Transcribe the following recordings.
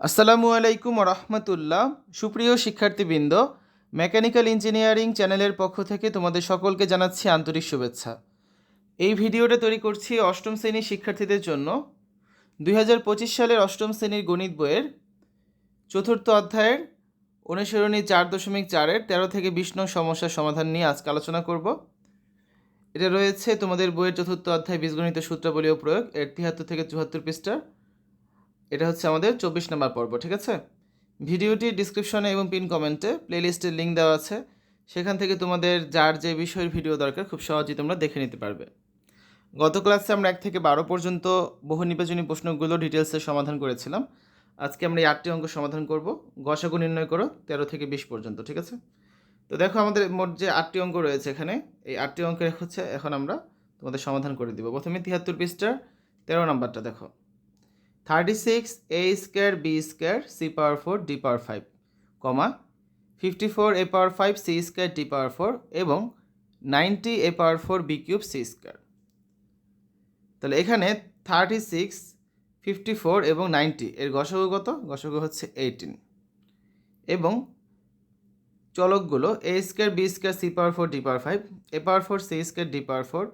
আসসালামু আলাইকুম রহমতুল্লাহ। সুপ্রিয় শিক্ষার্থীবৃন্দ, মেকানিক্যাল ইঞ্জিনিয়ারিং চ্যানেলের পক্ষ থেকে তোমাদের সকলকে জানাচ্ছি আন্তরিক শুভেচ্ছা। এই ভিডিওটা তৈরি করছি অষ্টম শ্রেণির শিক্ষার্থীদের জন্য। দু হাজার পঁচিশ সালের অষ্টম শ্রেণির গণিত বইয়ের চতুর্থ অধ্যায়ের অনুসরণী চার দশমিক চারের তেরো থেকে বিশ নং সমস্যার সমাধান নিয়ে আজকে আলোচনা করব। এটা রয়েছে তোমাদের বইয়ের চতুর্থ অধ্যায় বীজগণিত সূত্রাবলী ও প্রয়োগ, এর তিয়াত্তর থেকে চুয়াত্তর পৃষ্ঠা এটা হচ্ছে আমাদের চব্বিশ নম্বর পর্ব, ঠিক আছে? ভিডিওটি ডিসক্রিপশনে এবং পিন কমেন্টে প্লেলিস্টের লিঙ্ক দেওয়া আছে। সেখান থেকে তোমাদের যার যে বিষয়ের ভিডিও দরকার, খুব সহজেই তোমরা দেখে নিতে পারবে। গত ক্লাসে আমরা এক থেকে বারো পর্যন্ত বহু নির্বাচনী প্রশ্নগুলো ডিটেলসে সমাধান করেছিলাম। আজকে আমরা এই আটটি অঙ্ক সমাধান করব। গসাগু নির্ণয় করো, তেরো থেকে বিশ পর্যন্ত, ঠিক আছে? তো দেখো আমাদের মোট যে আটটি অঙ্ক রয়েছে এখানে, এই আটটি অঙ্কের হচ্ছে এখন আমরা তোমাদের সমাধান করে দিব। প্রথমে তিয়াত্তর পৃষ্ঠার তেরো নাম্বারটা দেখো। Thirty six A square B square C power four D power five comma fifty four A power five C square D power four এবং ninety A power four B cube C square তাহলে এখানে thirty six fifty four এবং ninety এর গসগু কত? গসগু হচ্ছে eighteen এবং চলকগুলো A square B square C power four D power five A power four C square D power four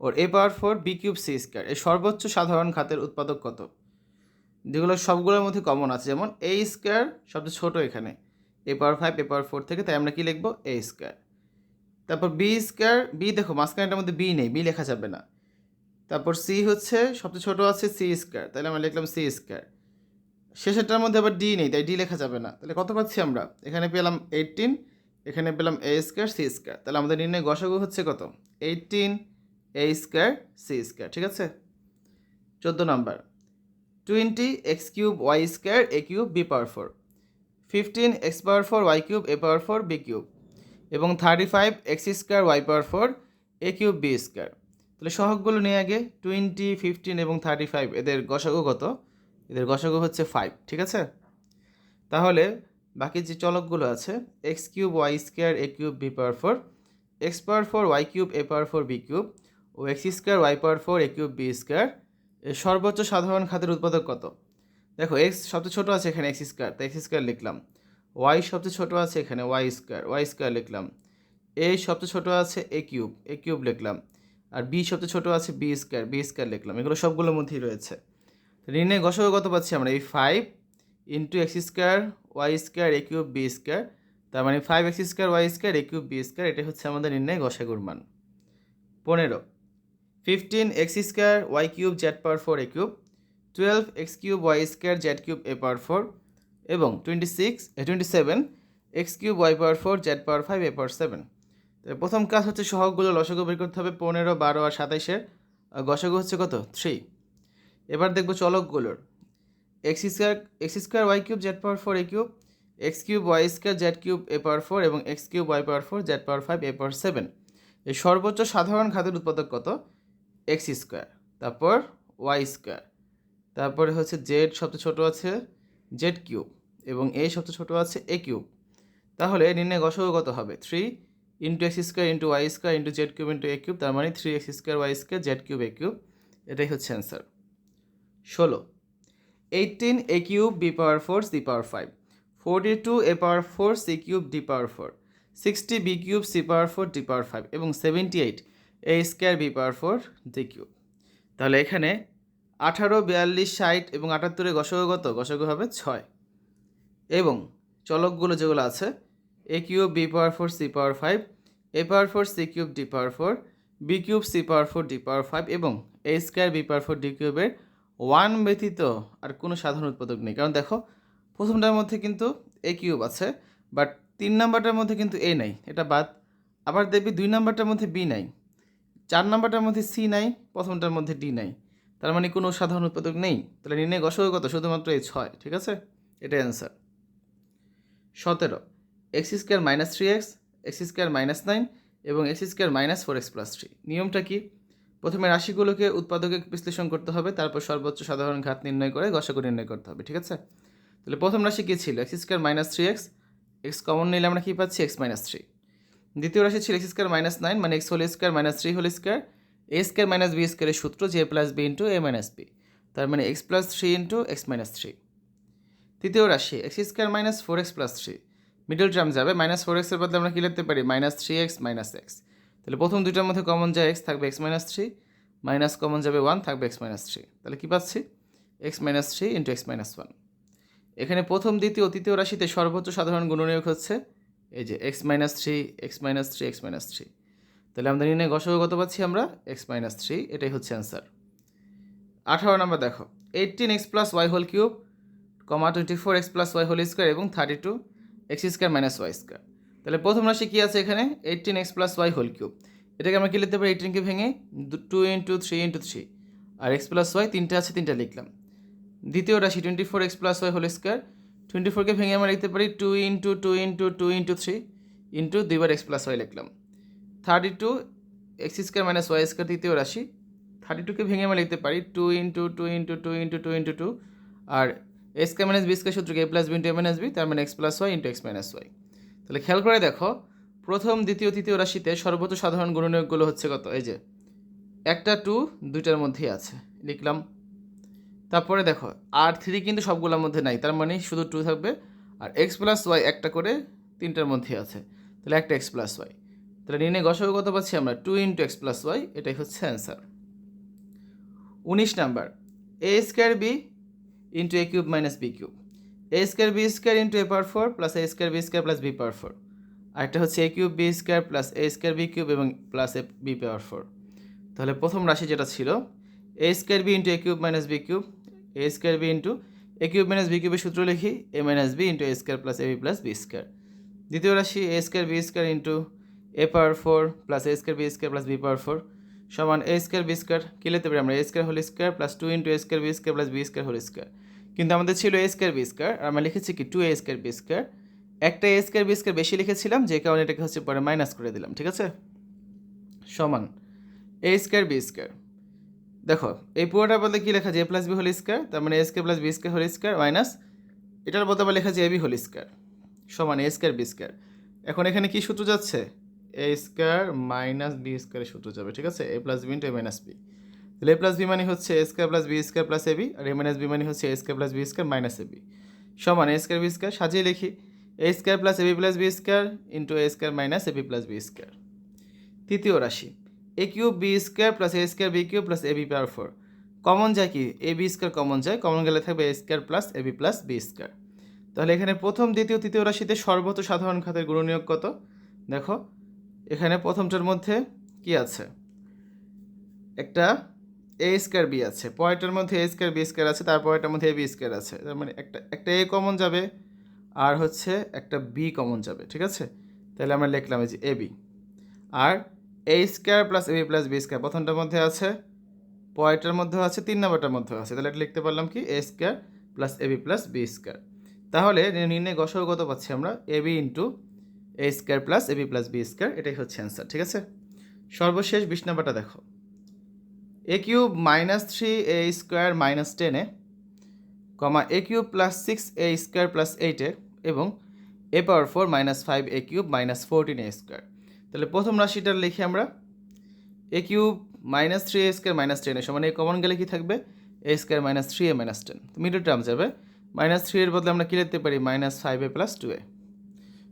or A power four B cube C square এর সর্বোচ্চ সাধারণ খাতের উৎপাদক কত? যেগুলো সবগুলোর মধ্যে কমন আছে, যেমন এ স্কোয়ার সবচেয়ে ছোটো এখানে এ পাওয়ার ফাইভ এ পাওয়ার ফোর থেকে, তাই আমরা কী লিখব? এ স্কোয়ার তারপর বি স্কোয়ার বি দেখো মাঝখানেটার মধ্যে বি নেই বি লেখা যাবে না। তারপর সি হচ্ছে, সবচেয়ে ছোটো আছে সি স্কোয়ার তাহলে আমরা লিখলাম সি স্কোয়ার শেষেরটার মধ্যে আবার ডি নেই, তাই ডি লেখা যাবে না। তাহলে কত পাচ্ছি আমরা? এখানে পেলাম এইটিন এখানে পেলাম এ স্কোয়ার সি স্কোয়ার তাহলে আমাদের নির্ণয় গসাগু হচ্ছে কত? Eighteen a square c square ঠিক আছে? চোদ্দ number. Twenty x cube y square a cube b power four fifteen x power four y cube a power four b cube এবং thirty five x square y power four a cube b square তাহলে সহগগুলো নিয়ে আগে twenty fifteen এবং thirty five এদের গসাগু কত? এদের গসাগু হচ্ছে ফাইভ ঠিক আছে? তাহলে বাকি যে চলকগুলো আছে x cube y square a cube b power four x power four y cube a power four b cube O x square y power four a cube b square এর সর্বোচ্চ সাধারণ খাতের উৎপাদক কত? দেখো এক্স সবচেয়ে ছোটো আছে এখানে এক্স স্কোয়ার তাই এক্স স্কোয়ার লিখলাম। ওয়াই সবচেয়ে ছোটো আছে এখানে ওয়াই স্কোয়ার ওয়াই স্কোয়ার লিখলাম। এ সবচেয়ে ছোটো আছে এ কিউব এ কিউব লিখলাম। আর বি সবচেয়ে ছোটো আছে বি স্কোয়ার বি স্কোয়ার লিখলাম। এগুলো সবগুলোর মধ্যেই রয়েছে। ঋণে গসক কত পাচ্ছি আমরা? এই five into x square y square a cube b square তার মানে five x square y square a cube b square এটা হচ্ছে আমাদের নির্ণয় গসাগুর মান। পনেরো fifteen x square y cube z power four a cube twelve x cube y square z cube a power four এবং twenty six twenty seven x cube y power four z power five a power seven প্রথম কাজ হচ্ছে সহগগুলো লসগু বের করতে হবে পনেরো, বারো আর সাতাইশের। গসগু হচ্ছে কত? থ্রি এবার দেখব চলকগুলোর। X square X square Y cube Z power four A cube X cube Y square Z cube A power four এবং X cube Y power four Z power five A power seven এই সর্বোচ্চ সাধারণ খাতের উৎপাদক কত? X square, তারপর Y square, তারপরে হচ্ছে জেড সবচেয়ে ছোটো আছে জেড কিউব এবং এ সবচেয়ে ছোটো আছে এ কিউব। তাহলে নির্ণয় গসক কত হবে three into x square into y square into z cube into a cube, তার মানে three x square y square z cube a cube. এটাই হচ্ছে অ্যান্সার। ষোলো, eighteen a cube b power four c power five, forty two a power four c cube d power four, sixty b cube c power four d power five এবং seventy eight a square b power four d cube তাহলে এখানে আঠারো, বিয়াল্লিশ, ষাট এবং আটাত্তরে গসগু কত? গসগু হবে ছয়। এবং চলকগুলো যেগুলো আছে a cube b power four c power five a power four c cube d power four b cube c power four d power five এবং a square b power four d কিউবের ওয়ান ব্যতীত আর কোনো সাধারণ উৎপাদক নেই। কারণ দেখো, প্রথমটার মধ্যে কিন্তু এ কিউব আছে বাট তিন নাম্বারটার মধ্যে কিন্তু এ নাই। এটা বাদ। আবার দেখবি দুই নাম্বারটার মধ্যে বি নাই। চার নাম্বারটার মধ্যে সি নাই, প্রথমটার মধ্যে ডি নাই। তার মানে কোনো সাধারণ উৎপাদক নেই। তাহলে নির্ণয় গসক কত? শুধুমাত্র এই ছয়, ঠিক আছে? এটাই অ্যান্সার সতেরো, x square minus three x x square minus nine এবং x square minus four x plus three. নিয়মটা কি? প্রথমে রাশিগুলোকে উৎপাদকে বিশ্লেষণ করতে হবে, তারপর সর্বোচ্চ সাধারণ ঘাত নির্ণয় করে গসাগু নির্ণয় করতে হবে, ঠিক আছে? তাহলে প্রথম রাশি কী ছিল? X square minus three x x common নিলে আমরা কী পাচ্ছি? X minus three. দ্বিতীয় রাশি ছিল এক্স স্কোয়ার মাইনাস নাইন মানে x whole square minus three whole square a square minus b স্কোয়ারের সূত্র J plus b into a minus b তার মানে x plus three into x minus three তৃতীয় রাশি x square minus four x plus three middle term যাবে minus four এক্সের বদলে আমরা কী লিখতে পারি? Minus three x minus x তাহলে প্রথম দুইটার মধ্যে কমন যায় এক্স থাকবে x minus three minus common যাবে ওয়ান থাকবে এক্স মাইনাস থ্রি তাহলে কী পাচ্ছি? X minus three into x minus one এখানে প্রথম, দ্বিতীয় তৃতীয় রাশিতে সর্বোচ্চ সাধারণ গুণনীয়ক হচ্ছে এই যে x minus three x minus three x minus three তাহলে আমরা নির্ণয় গসক কত পাচ্ছি আমরা? এক্স মাইনাস থ্রি এটাই হচ্ছে অ্যান্সার আঠারো নম্বর দেখো। Eighteen x plus y whole cube comma twenty four x plus y whole square এবং thirty two x square minus y square তাহলে প্রথম রাশি কী আছে এখানে? Eighteen x plus y whole cube এটাকে আমরা কী লিখতে পারি? এইটিনকে ভেঙে two into three into three আর এক্স প্লাস ওয়াই তিনটে আছে, তিনটা লিখলাম। দ্বিতীয় রাশি twenty four x plus y whole square twenty ফোরকে ভেঙে আমরা লিখতে পারি two into two into two into three into দুইবার এক্স প্লাস ওয়াই লিখলাম। Thirty two x square minus y square তৃতীয় রাশি। থার্টি টুকে ভেঙে আমরা লিখতে পারি two into two into two into two into two আর এক্স কে minus b square সূত্রকে a plus b into a minus b তার মানে x plus y into x minus y তাহলে খেয়াল করে দেখো, প্রথম, দ্বিতীয়, তৃতীয় রাশিতে সর্বোচ্চ সাধারণ গুণনীয়কগুলো হচ্ছে কত? এই যে একটা টু দুইটার মধ্যেই আছে। লিখলাম তারপরে দেখো আর থ্রি কিন্তু সবগুলোর মধ্যে নাই, তার মানে শুধু টু থাকবে, আর এক্স প্লাস ওয়াই একটা করে তিনটার মধ্যে আছে, তাহলে একটা এক্স প্লাস ওয়াই তাহলে নির্ণয় গসক কত পাচ্ছি আমরা two into x plus y এটাই হচ্ছে অ্যান্সার উনিশ number a square b into a cube minus b cube a square b square into a power four plus a square b square plus b power four আরেকটা হচ্ছে a cube b square plus a square b cube এবং plus a b power four তাহলে প্রথম রাশি যেটা ছিল a square b into a cube minus b cube a square b into a cube minus b কিউবের সূত্র লিখি a minus b into a square plus a b plus b square দ্বিতীয় রাশি a square b square into a power four plus a square b square plus b power four সমান a square B square কী লিখতে পারি আমরা a square whole square plus two into a square b square plus b square whole square কিন্তু আমাদের ছিল a square B square আর আমরা লিখেছি কি two a square b square একটা এ স্কোয়ার বি স্কোয়ার বেশি লিখেছিলাম যে কারণে এটাকে হচ্ছে পরে মাইনাস করে দিলাম ঠিক আছে সমান এ স্কোয়ার বি স্কোয়ার দেখো, এই পুরোটা বলতে কী লেখা যায় a plus b whole square তার মানে a square plus b square whole square minus এটার বলতে আবার লেখা যায় এ বি হোল স্কোয়ার সমান এ স্কোয়ার বি স্কোয়ার এখন এখানে কি সূত্র যাচ্ছে? এ স্কোয়ার মাইনাস বি স্কোয়ারের সূত্র যাবে, ঠিক আছে? A plus b into a minus b তাহলে এ প্লাস বি মানে হচ্ছে a square plus b square plus a b R a minus b মানে হচ্ছে a square plus b square minus b সমান এ স্কোয়ার বি স্কোয়ার সাজিয়ে লিখি। A square plus a b plus b square into a square minus a b plus b square তৃতীয় রাশি। A cube b square plus a square b cube plus a b power four common যায় কি? A b square common যায়। Common গেলে থাকবে a square plus a b plus b square তাহলে এখানে প্রথম, দ্বিতীয়, তৃতীয় রাশিতে সর্বোচ্চ সাধারণ খাতের গুণনীয়ক কত? দেখো, এখানে প্রথমটার মধ্যে কি আছে? একটা এ স্কোয়ার বি আছে। পয়েন্টের মধ্যে এ স্কোয়ার বি স্কোয়ার আছে। তার পয়েন্টের মধ্যে এ বি স্কোয়ার আছে। তার মানে একটা একটা এ কমন যাবে, আর হচ্ছে একটা বি কমন যাবে। ঠিক আছে? তাহলে আমরা লিখলাম যে a b R a square plus a b plus b square প্রথমটার মধ্যে আছে পয়েন্টের মধ্যেও আছে, তিন নম্বরটার মধ্যেও আছে। তাহলে এটা লিখতে পারলাম কি? A square plus a b plus b square তাহলে নির্ণয় কত পাচ্ছি আমরা a b into a square plus a b plus b square এটাই হচ্ছে অ্যান্সার ঠিক আছে? সর্বশেষ বিশ নাম্বারটা দেখো। A cube minus three a square minus ten a comma a cube plus six a square plus eight a এবং a power four minus five a cube minus fourteen a square তাহলে প্রথম রাশিটা লিখি আমরা। A cube minus three a square minus ten সমান। এই common গেলে কি থাকবে? A square minus three a minus ten middle term যাবে। মাইনাস থ্রি এর বদলে আমরা কী লিখতে পারি? Minus five a plus two a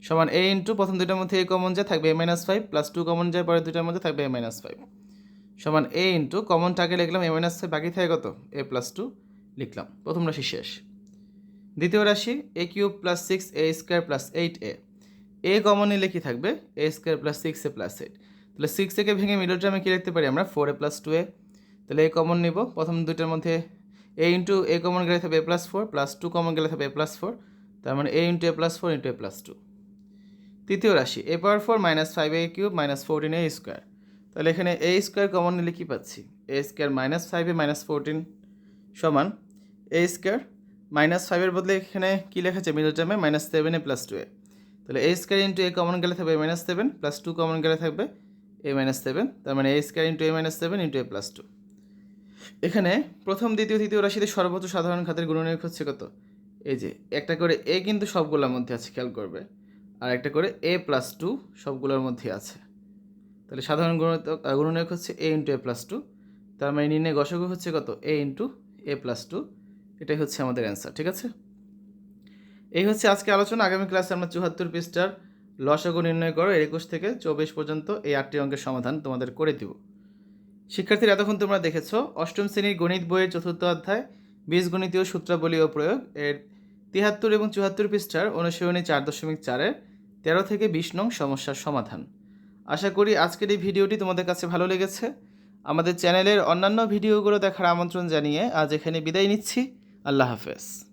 সমান এ ইন্টু প্রথম দুইটার মধ্যে এ কমন যায় থাকবে a minus five plus two common যায়, পরের দুইটার মধ্যে থাকবে এ মাইনাস ফাইভ সমান এ ইন্টু কমনটাকে লিখলাম এ মাইনাস ফাইভ বাকি থাকে কত? এ প্লাস টু লিখলাম। প্রথম রাশি শেষ। দ্বিতীয় রাশি a cube plus six a square plus eight a a common নিলে কি থাকবে a square plus six a plus eight তাহলে সিক্স থেকে ভেঙে মিডল টার্মে কী লিখতে পারি আমরা? Four a plus two a তাহলে এ কমন নিব, প্রথম দুইটার মধ্যে এ ইন্টু এ কমন গেলে থাকবে a plus four plus two common গেলে থাকবে এ প্লাস ফোর তার মানে a into a plus four into a plus two তৃতীয় রাশি a power four minus five a cube minus fourteen a square তাহলে এখানে এ স্কোয়ার কমন নিলে কী পাচ্ছি। A square minus five a minus fourteen সমান এ স্কোয়ার মাইনাস ফাইভের বদলে এখানে কী লেখা আছে? মিডল টার্মে minus seven a plus two a তাহলে a square into a common গেলে থাকবে a minus seven plus two common গেলে থাকবে এ মাইনাস সেভেন তার মানে a square into a minus seven into a plus two এখানে প্রথম, দ্বিতীয়, তৃতীয় রাশিতে সর্বোচ্চ সাধারণ খাতের গুণনীয়ক হচ্ছে কত? এই যে, একটা করে এ কিন্তু সবগুলোর মধ্যে আছে, খেয়াল করবে। আর একটা করে এ প্লাস টু সবগুলোর মধ্যে আছে। তাহলে সাধারণ গুণনীয়ক গুণনীয়ক হচ্ছে a into a plus two তার মানে নির্ণয় গসক হচ্ছে কত? A into a plus two এটাই হচ্ছে আমাদের অ্যান্সার ঠিক আছে? এই হচ্ছে আজকে আলোচনা। আগামী ক্লাসে আমরা চুহাত্তর পৃষ্ঠার লসাগু নির্ণয় করো। একুশ থেকে চব্বিশ পর্যন্ত এই আটটি অঙ্কের সমাধান তোমাদের করে দিব। শিক্ষার্থীরা, এতক্ষণ তোমরা দেখেছ, অষ্টম শ্রেণির গণিত বইয়ের চতুর্থ অধ্যায়, বীজগণিতীয় সূত্রাবলী ও প্রয়োগ। এর তিয়াত্তর এবং চুয়াত্তর পৃষ্ঠার অনুশীলনী চার দশমিক চারের তেরো থেকে বিশ নং সমস্যার সমাধান। আশা করি আজকের এই ভিডিওটি তোমাদের কাছে ভালো লেগেছে। আমাদের চ্যানেলের অন্যান্য ভিডিওগুলো দেখার আমন্ত্রণ জানিয়ে আজ এখানে বিদায় নিচ্ছি। আল্লাহ হাফেজ।